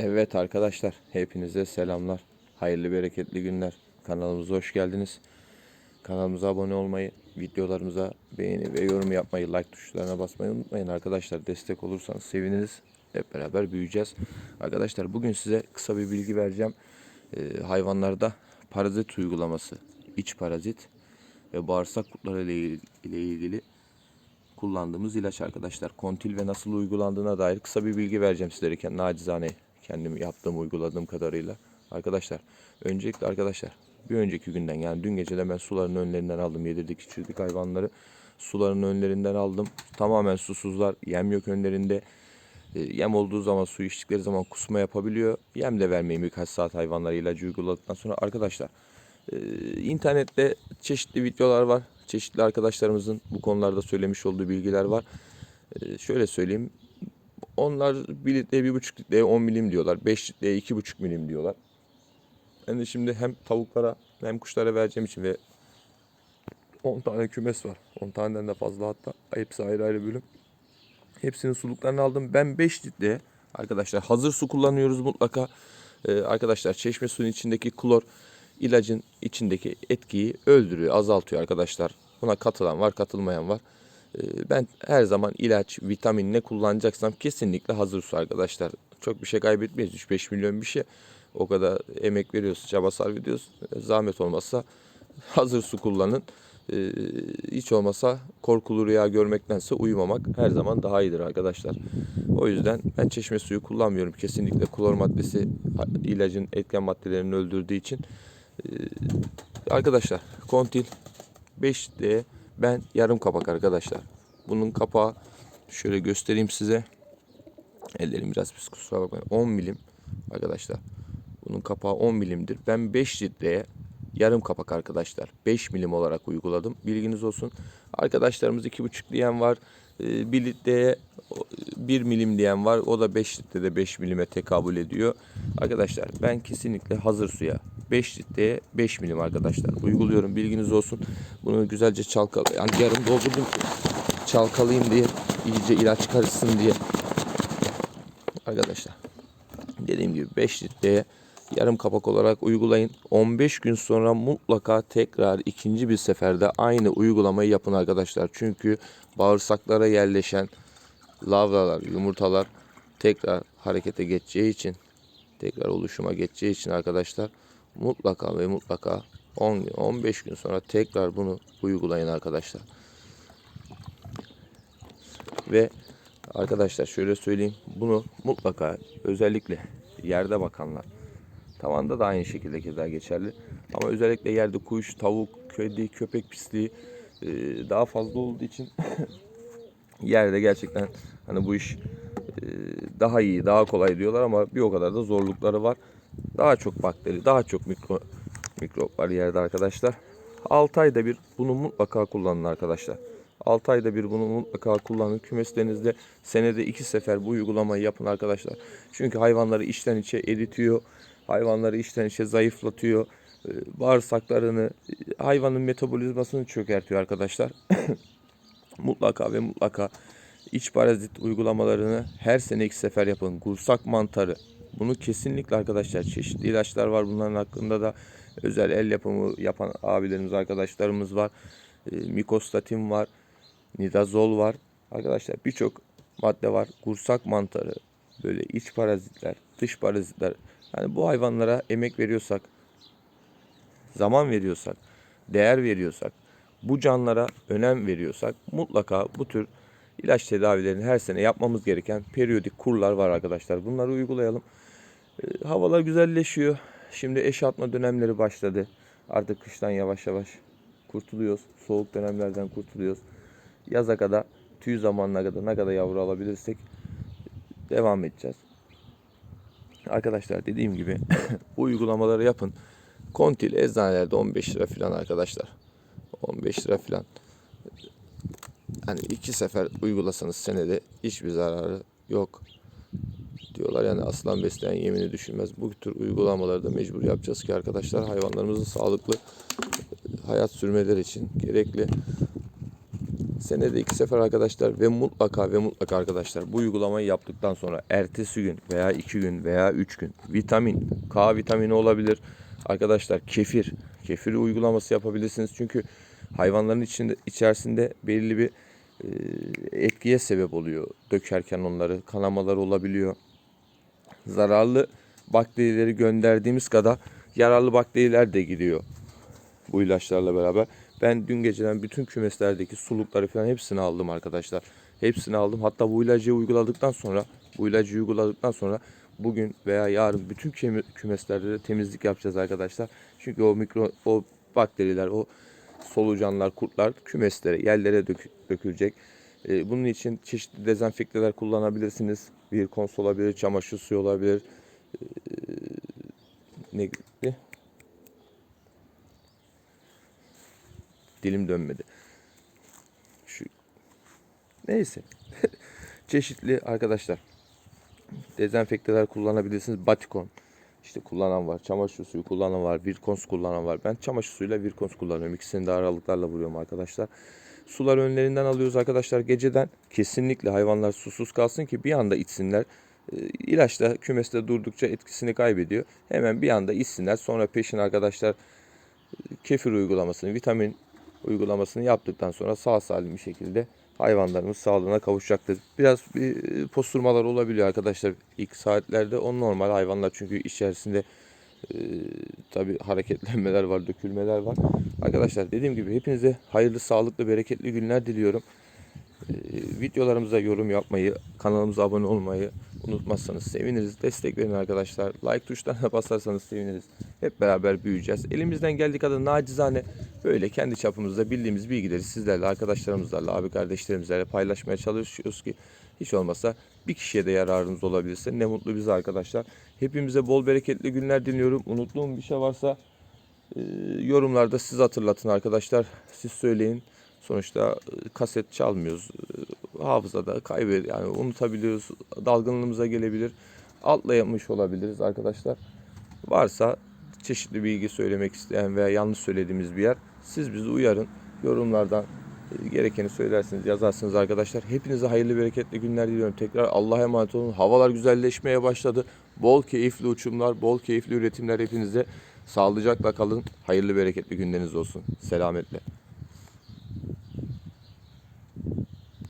Evet arkadaşlar, hepinize selamlar. Hayırlı bereketli günler. Kanalımıza hoş geldiniz. Kanalımıza abone olmayı, videolarımıza beğeni ve yorum yapmayı, like tuşlarına basmayı unutmayın arkadaşlar. Destek olursanız seviniriz. Hep beraber büyüyeceğiz. Arkadaşlar bugün size kısa bir bilgi vereceğim. Ee, hayvanlarda parazit uygulaması, iç parazit ve bağırsak kurtları ile il- ile ilgili kullandığımız ilaç arkadaşlar. Kontil ve nasıl uygulandığına dair kısa bir bilgi vereceğim sizlere. Nacizane kendim yaptığım, uyguladığım kadarıyla. Arkadaşlar, öncelikle arkadaşlar bir önceki günden yani dün geceden ben suların önlerinden aldım. Yedirdik, içirdik hayvanları. Suların önlerinden aldım. Tamamen susuzlar. Yem yok önlerinde. E, Yem olduğu zaman su içtikleri zaman kusma yapabiliyor. Yem de vermeyin birkaç saat hayvanlara ilacı uyguladıktan sonra. Arkadaşlar ee, internette çeşitli videolar var. Çeşitli arkadaşlarımızın bu konularda söylemiş olduğu bilgiler var. Ee, şöyle söyleyeyim. Onlar 1 litreye 1,5 litreye 10 milim diyorlar. 5 litreye 2,5 milim diyorlar. Ben de şimdi hem tavuklara hem kuşlara vereceğim için ve 10 tane kümes var. 10 taneden de fazla hatta. Hepsi ayrı ayrı bölüm. Hepsinin suluklarını aldım. Ben 5 litre arkadaşlar hazır su kullanıyoruz mutlaka. Ee, arkadaşlar çeşme suyun içindeki klor ilacın içindeki etkiyi öldürüyor, azaltıyor arkadaşlar. Buna katılan var, katılmayan var. Ee, ben her zaman ilaç, vitamin ne kullanacaksam kesinlikle hazır su arkadaşlar. Çok bir şey kaybetmeyiz. 3-5 milyon bir şey. O kadar emek veriyoruz, çaba sarf ediyoruz. Ee, Zahmet olmazsa hazır su kullanın. Ee, hiç olmasa korkulu rüya görmektense uyumamak her zaman daha iyidir arkadaşlar. O yüzden ben çeşme suyu kullanmıyorum. Kesinlikle klor maddesi ilacın etken maddelerini öldürdüğü için. Arkadaşlar kontil 5 litreye ben yarım kapak arkadaşlar. Bunun kapağı şöyle göstereyim size. Ellerim biraz pis kusura bakmayın. 10 milim arkadaşlar. Bunun kapağı 10 milimdir. Ben 5 litreye yarım kapak arkadaşlar. 5 milim olarak uyguladım. Bilginiz olsun. Arkadaşlarımız 2,5 diyen var. 1 litreye 1 milim diyen var. O da 5 litrede 5 milime tekabül ediyor. Arkadaşlar ben kesinlikle hazır suya 5 litreye 5 milim arkadaşlar. Uyguluyorum. Bilginiz olsun. Bunu güzelce çalkal yani yarım doldurdum ki çalkalayayım diye iyice ilaç karışsın diye. Arkadaşlar dediğim gibi 5 litreye yarım kapak olarak uygulayın. 15 gün sonra mutlaka tekrar ikinci bir seferde aynı uygulamayı yapın arkadaşlar. Çünkü bağırsaklara yerleşen lavralar, yumurtalar tekrar harekete geçeceği için, tekrar oluşuma geçeceği için arkadaşlar mutlaka ve mutlaka 10 gün, 15 gün sonra tekrar bunu uygulayın arkadaşlar. Ve arkadaşlar şöyle söyleyeyim. Bunu mutlaka özellikle yerde bakanlar Tavanda da aynı şekilde keza geçerli. Ama özellikle yerde kuş, tavuk, kedi, köpek pisliği e, daha fazla olduğu için yerde gerçekten hani bu iş e, daha iyi, daha kolay diyorlar ama bir o kadar da zorlukları var. Daha çok bakteri, daha çok mikro mikrop var yerde arkadaşlar. 6 ayda bir bunu mutlaka kullanın arkadaşlar. 6 ayda bir bunu mutlaka kullanın. Kümeslerinizde senede 2 sefer bu uygulamayı yapın arkadaşlar. Çünkü hayvanları içten içe eritiyor. Hayvanları içten içe zayıflatıyor. Ee, Bağırsaklarını, hayvanın metabolizmasını çökertiyor arkadaşlar. mutlaka ve mutlaka iç parazit uygulamalarını her sene iki sefer yapın. Kursak mantarı. Bunu kesinlikle arkadaşlar çeşitli ilaçlar var. Bunların hakkında da özel el yapımı yapan abilerimiz, arkadaşlarımız var. Ee, mikostatin var. Nidazol var. Arkadaşlar birçok madde var. Kursak mantarı, böyle iç parazitler, dış parazitler. Yani bu hayvanlara emek veriyorsak, zaman veriyorsak, değer veriyorsak, bu canlara önem veriyorsak mutlaka bu tür ilaç tedavilerini her sene yapmamız gereken periyodik kurlar var arkadaşlar. Bunları uygulayalım. Ee, havalar güzelleşiyor. Şimdi eş atma dönemleri başladı. Artık kıştan yavaş yavaş kurtuluyoruz. Soğuk dönemlerden kurtuluyoruz. Yaza kadar tüy zamanına kadar ne kadar yavru alabilirsek devam edeceğiz. Arkadaşlar dediğim gibi bu uygulamaları yapın. Kontil eczanelerde 15 lira falan arkadaşlar. 15 lira falan. Hani iki sefer uygulasanız senede hiçbir zararı yok diyorlar. Yani aslan besleyen yemini düşünmez. Bu tür uygulamaları da mecbur yapacağız ki arkadaşlar hayvanlarımızın sağlıklı hayat sürmeleri için gerekli Senede iki sefer arkadaşlar ve mutlaka ve mutlaka arkadaşlar bu uygulamayı yaptıktan sonra ertesi gün veya iki gün veya üç gün vitamin, K vitamini olabilir. Arkadaşlar kefir, kefir uygulaması yapabilirsiniz. Çünkü hayvanların içinde içerisinde belirli bir e, etkiye sebep oluyor. Dökerken onları kanamalar olabiliyor. Zararlı bakterileri gönderdiğimiz kadar yararlı bakteriler de gidiyor bu ilaçlarla beraber. Ben dün geceden bütün kümeslerdeki sulukları falan hepsini aldım arkadaşlar. Hepsini aldım. Hatta bu ilacı uyguladıktan sonra bu ilacı uyguladıktan sonra bugün veya yarın bütün kümeslerde de temizlik yapacağız arkadaşlar. Çünkü o mikro o bakteriler, o solucanlar, kurtlar kümeslere, yerlere dök- dökülecek. Ee, bunun için çeşitli dezenfekteler kullanabilirsiniz. Bir kons olabilir, çamaşır suyu olabilir. Ee, ne gibi? Dilim dönmedi. Şu neyse. Çeşitli arkadaşlar dezenfekteler kullanabilirsiniz. Batikon işte kullanan var. Çamaşır suyu kullanan var. Virkons kullanan var. Ben çamaşır suyuyla Virkons kullanıyorum. İkisini de aralıklarla vuruyorum arkadaşlar. Sular önlerinden alıyoruz arkadaşlar. Geceden kesinlikle hayvanlar susuz kalsın ki bir anda içsinler. Ee, İlaç da kümeste durdukça etkisini kaybediyor. Hemen bir anda içsinler. Sonra peşin arkadaşlar kefir uygulamasını, vitamin uygulamasını yaptıktan sonra sağ salim bir şekilde hayvanlarımız sağlığına kavuşacaktır. Biraz bir posturmalar olabiliyor arkadaşlar ilk saatlerde. O normal hayvanlar çünkü içerisinde e, tabi hareketlenmeler var, dökülmeler var. Arkadaşlar dediğim gibi hepinize hayırlı, sağlıklı, bereketli günler diliyorum. E, videolarımıza yorum yapmayı, kanalımıza abone olmayı unutmazsanız seviniriz. Destek verin arkadaşlar. Like tuşlarına basarsanız seviniriz. Hep beraber büyüyeceğiz. Elimizden geldiği kadar nacizane böyle kendi çapımızda bildiğimiz bilgileri sizlerle, arkadaşlarımızla, abi kardeşlerimizle paylaşmaya çalışıyoruz ki hiç olmazsa bir kişiye de yararınız olabilirse ne mutlu bize arkadaşlar. Hepimize bol bereketli günler diliyorum. Unuttuğum bir şey varsa e, yorumlarda siz hatırlatın arkadaşlar. Siz söyleyin. Sonuçta e, kaset çalmıyoruz. E, Hafızada kaybeder yani unutabiliyoruz. Dalgınlığımıza gelebilir. Atlayamış olabiliriz arkadaşlar. Varsa çeşitli bilgi söylemek isteyen veya yanlış söylediğimiz bir yer siz bizi uyarın. Yorumlardan e, gerekeni söylersiniz, yazarsınız arkadaşlar. Hepinize hayırlı bereketli günler diliyorum. Tekrar Allah'a emanet olun. Havalar güzelleşmeye başladı. Bol keyifli uçumlar, bol keyifli üretimler hepinize. Sağlıcakla kalın. Hayırlı bereketli günleriniz olsun. Selametle.